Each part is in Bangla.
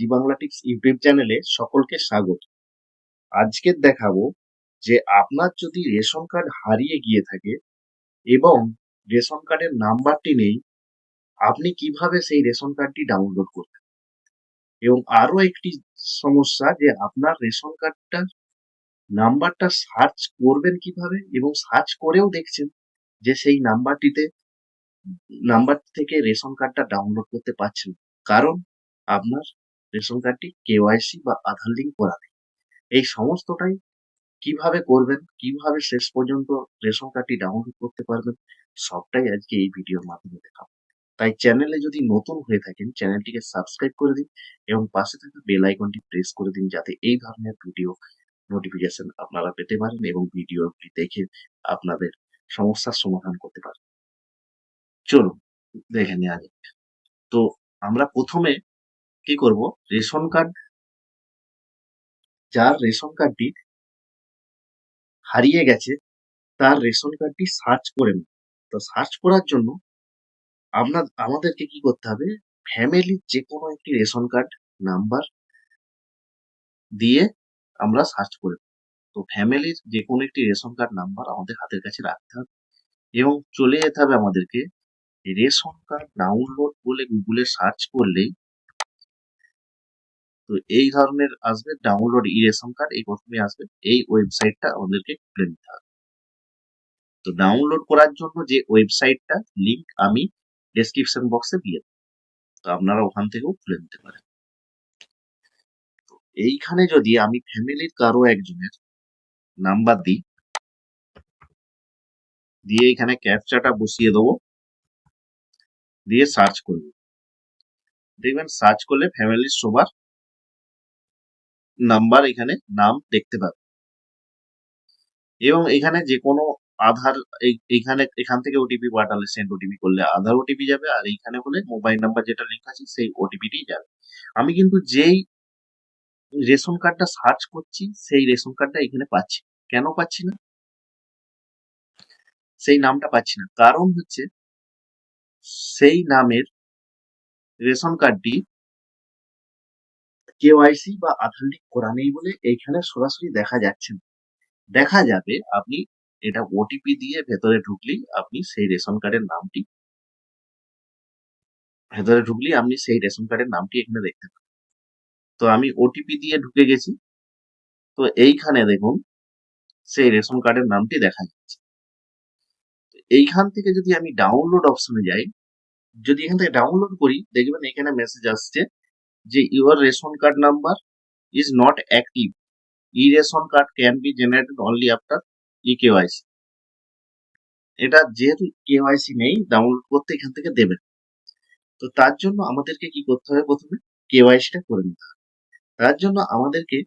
জি বাংলা টিপস ইউটিউব চ্যানেলে সকলকে স্বাগত। আজকে দেখাবো যে আপনার যদি রেশন কার্ড হারিয়ে গিয়ে থাকে এবং রেশন কার্ডের নাম্বারটি নেই, আপনি কীভাবে সেই রেশন কার্ডটি ডাউনলোড করবেন এবং আরও একটি সমস্যা যে আপনার রেশন কার্ডটা নাম্বারটা সার্চ করবেন কীভাবে এবং সার্চ করেও দেখছেন যে সেই নাম্বারটিতে, নাম্বার থেকে রেশন কার্ডটা ডাউনলোড করতে পারছেন। কারণ আপনার রেশন কার্ডটি কেওয়াইসি বা আধার লিঙ্ক করা নেই। এই সমস্তটাই কীভাবে করবেন, কীভাবে শেষ পর্যন্ত রেশন কার্ডটি ডাউনলোড করতে পারবেন, সবটাই আজকে এই ভিডিওর মাধ্যমে দেখাবো। তাই চ্যানেলে যদি নতুন হয়ে থাকেন, চ্যানেলটিকে সাবস্ক্রাইব করে দিন এবং পাশে থাকা বেল আইকনটি প্রেস করে দিন যাতে এই ধরনের ভিডিও নোটিফিকেশন আপনারা পেতে পারেন এবং ভিডিওটি দেখে আপনাদের সমস্যার সমাধান করতে পারেন। চলুন, দেখে নেওয়া যাক। তো আমরা প্রথমে কি করব? রেশন কার্ড যার রেশন কার্ডটি হারিয়ে গেছে, তার রেশন কার্ডটি সার্চ করে নিন তো সার্চ করার জন্য আপনার, আমাদেরকে কি করতে হবে? ফ্যামিলির যে কোনো একটি রেশন কার্ড নাম্বার দিয়ে আমরা সার্চ করে নেব। তো ফ্যামিলির যে কোনো একটি রেশন কার্ড নাম্বার আমাদের হাতের কাছে রাখতে হবে এবং চলে যেতে হবে আমাদেরকে রেশন কার্ড ডাউনলোড বলে গুগলে সার্চ করলেই তো এই ধরনের আসবে ডাউনলোড ই রেশন কার্ড এই প্রথমে আসবে, এই ওয়েবসাইটটা আমাদেরকে খুলে নিতে হবে। তো ডাউনলোড করার জন্য যে ওয়েবসাইটটা লিংক আমি ডেসক্রিপশন বক্সে দিয়ে দেবো। তো আপনারা ওখান থেকেও খুলে নিতে পারেন। এইখানে যদি আমি ফ্যামিলির কারও একজনের নাম্বার দিই, দিয়ে এখানে ক্যাপচাটা বসিয়ে দেবো, দিয়ে সার্চ করব। দেখবেন সার্চ করলে ফ্যামিলির সবার নাম্বার এখানে নাম দেখতে পাবে। এবং এখানে যে কোনো আধার, এই- এইখানে এখান থেকে ওটিপি পাঠালে সেন্ড ওটিপি করলে আধার ওটিপি যাবে, আর এইখানে হলে মোবাইল নাম্বার যেটা লিঙ্ক আছে, সেই ওটিপিটি যাবে। আমি কিন্তু যেই রেশন কার্ডটা সার্চ করছি, সেই রেশন কার্ডটা এখানে পাচ্ছি। কেন পাচ্ছি না? সেই নামটা পাচ্ছি না। কারণ হচ্ছে, সেই নামের রেশন কার্ডটি কেওয়াইসি বা আধার লিঙ্ক করা নেই বলে এইখানে সরাসরি দেখা যাচ্ছে না। দেখা যাবে আপনি এটা ওটিপি দিয়ে ভেতরে ঢুকলেই আপনি সেই রেশন কার্ডের নামটি ভেতরে ঢুকলেই আপনি সেই রেশন কার্ডের নামটি এখানে দেখতে পাবেন। তো আমি ওটিপি দিয়ে ঢুকে গেছি। তো এইখানে দেখুন, সেই রেশন কার্ডের নামটি দেখা যাচ্ছে। এইখান থেকে যদি আমি ডাউনলোড অপশনে যাই, যদি এখান থেকে ডাউনলোড করি, দেখবেন এখানে মেসেজ আসছে যে your ration card number is not active e ration card can be generated only after e KYC এটা যেহেতু কেওয়াইসি নেই ডাউনলোড করতে এখান থেকে দেবেন। তো তার জন্য আমাদেরকে কি করতে হবে প্রথমে? কেওয়াইসিটা করে নিতে হবে। তার জন্য আমাদেরকে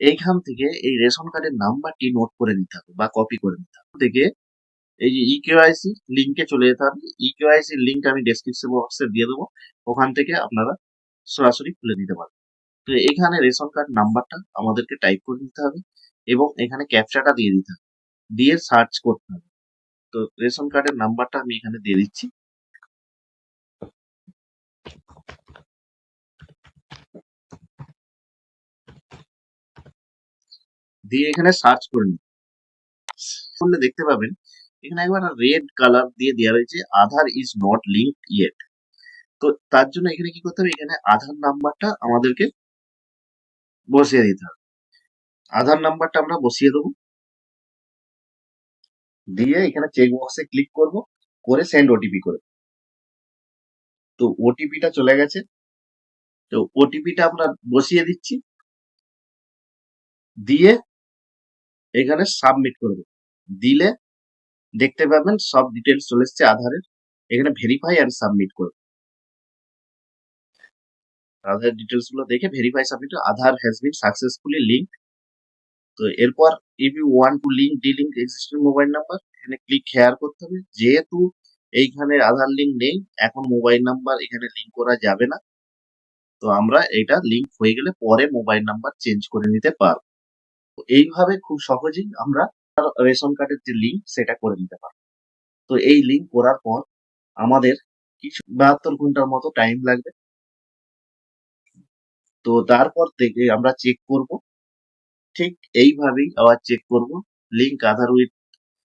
এইখান থেকে এই রেশন কার্ডের নাম্বারটি নোট করে নিতে হবে বা কপি করে নিতে হবে। থেকে এই যে ই কেওয়াইসি লিঙ্কে চলে যেতে হবে। ই কেওয়াইসির লিঙ্ক আমি ডেসক্রিপশন বক্সে দিয়ে দেবো। ওখান থেকে আপনারা সরাসরি খুলে নিতে পারবে। তো এখানে রেশন কার্ড নাম্বারটা আমাদেরকে টাইপ করে নিতে হবে এবং এখানে ক্যাপচাটা দিয়ে দিতে হবে। দিয়ে সার্চ করতে হবে। তো রেশন কার্ডের নাম্বারটা আমি এখানে দিয়ে দিচ্ছি। দিয়ে এখানে সার্চ করে নিন। করলে দেখতে পাবেন, এখানে একবার রেড কালার দিয়ে দেওয়া রয়েছে, Aadhaar is not link yet তো তার জন্য এখানে কি করতে হবে? এখানে আধার নাম্বারটা আমাদেরকে বসিয়ে দিতে হবে। আধার নাম্বারটা আমরা বসিয়ে দেবো। দিয়ে এখানে চেক বক্সে ক্লিক করব, করে সেন্ড ওটিপি করে। তো ওটিপিটা চলে গেছে। তো ওটিপিটা আমরা বসিয়ে দিচ্ছি। দিয়ে এখানে সাবমিট করব দিলে দেখতে পাবেন সব ডিটেলস চলে এসছে আধারের। এখানে ভেরিফাই অ্যান্ড সাবমিট করব আধার ডিটেলসগুলো দেখে verify submit Aadhaar has been successfully link তো এরপর if you want to link delink existing mobile number এখানে ক্লিক হেয়ার করতে হবে। যেহেতু এইখানে আধার লিঙ্ক নেই, এখন মোবাইল নাম্বার এখানে লিঙ্ক করা যাবে না। তো আমরা এটা লিঙ্ক হয়ে গেলে পরে মোবাইল নাম্বার চেঞ্জ করে নিতে পারব। তো এইভাবে খুব সহজেই আমরা রেশন কার্ডের যে লিঙ্ক সেটা করে নিতে পারব। তো এই লিঙ্ক করার পর আমাদের কিছু বাহাত্তর ঘণ্টার মতো টাইম লাগবে। তো তারপর থেকে আমরা চেক করব। ঠিক এইভাবেই আবার চেক করব। লিঙ্ক আধার উইথ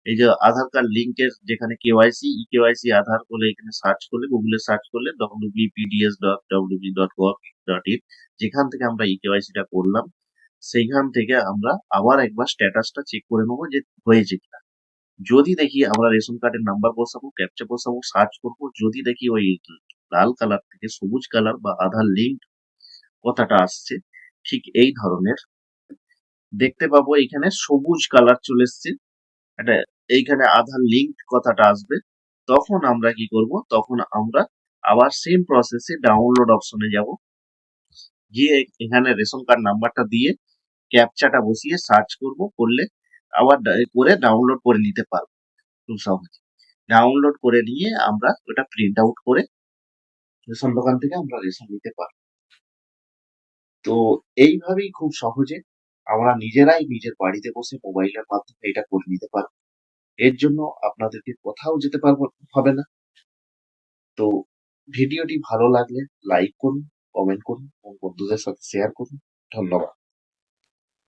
এই যে আধার কার্ড লিঙ্কের যেখানে কেওয়াইসি ই কেওয়াইসি আধার বলে এখানে সার্চ করলে গুগলে সার্চ করলে WBPDS dot WB dot gov dot in যেখান থেকে আমরা ই কেওয়াইসিটা করলাম, সেইখান থেকে আমরা আবার একবার স্ট্যাটাসটা চেক করে নেব যে হয়েছে কিনা। যদি দেখি আমরা রেশন কার্ডের নাম্বার বসাবো ক্যাপচা বসাবো সার্চ করব, যদি দেখি ওই লাল কালার থেকে সবুজ কালার বা আধার লিঙ্ক কথাটা আসছে। ঠিক এই ধরনের। দেখতে পাবো এখানে সবুজ কালার চলে এসছে। একটা এইখানে আধার লিঙ্ক কথাটা আসবে। তখন আমরা কি করব? তখন আমরা আবার সেম প্রসেসে ডাউনলোড অপশনে যাব। গিয়ে এখানে রেশন কার্ড নাম্বারটা দিয়ে ক্যাপচাটা বসিয়ে সার্চ করব। করলে আবার করে ডাউনলোড করে নিতে পারব। খুব সহজে। ডাউনলোড করে নিয়ে আমরা ওটা প্রিন্ট আউট করে রেশন দোকান থেকে আমরা রেশন নিতে পারব। তো এইভাবেই খুব সহজে আমরা নিজেরাই নিজের বাড়িতে বসে মোবাইলের মাধ্যমে এটা করে নিতে পারব। এর জন্য আপনাদেরকে কোথাও যেতে পারব, হবে না। তো ভিডিওটি ভালো লাগলে লাইক করুন কমেন্ট করুন এবং বন্ধুদের সাথে শেয়ার করুন। ধন্যবাদ।